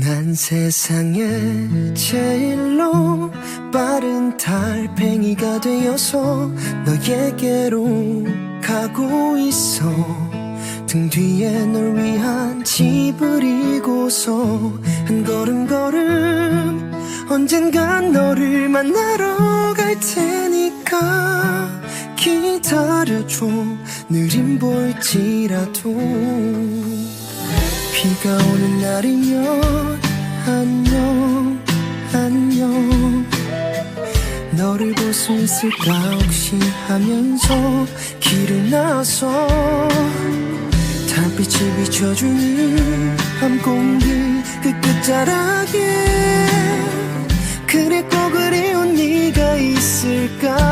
난 세상에 제일로 빠른 달팽이가 되어서 너에게로 가고 있어. 등 뒤에 널 위한 집을 이고서 한 걸음 걸음 언젠간 너를 만나러 갈 테니까 기다려줘. 느림 보일지라도 비가 오는 날이면 안녕 안녕. 너를 볼 수 있을까 혹시 하면서 길을 나서 달빛이 비춰주는 밤 공기 그 끝자락에 그립고 그리운 네가 있을까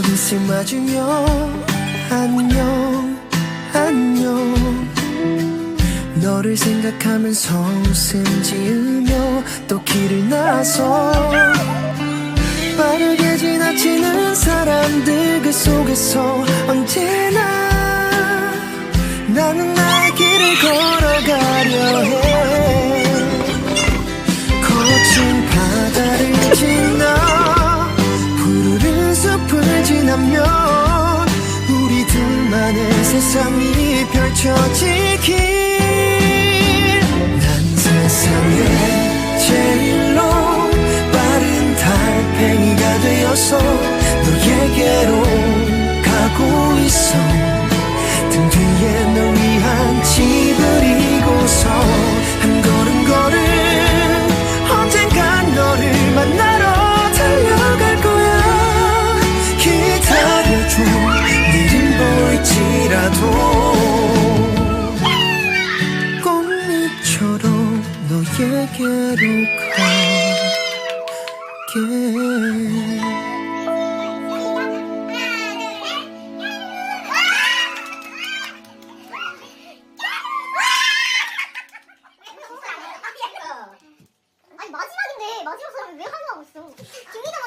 이슬 맞으며 안녕 안녕. 너를 생각하면서 웃음 지으며 또 길을 나서 빠르게 지나치는 사람들 그 속에서 언제나 나는 나의 길을 걸어 세상이 펼쳐지길 난 세상에 제일로 빠른 달팽이가 되어서 너에게로 가고 있어. 등 뒤에 널 위한 집 아니 마지막인데 마지막 사람이 왜 하려고 있어? 김미자 먼저잖아.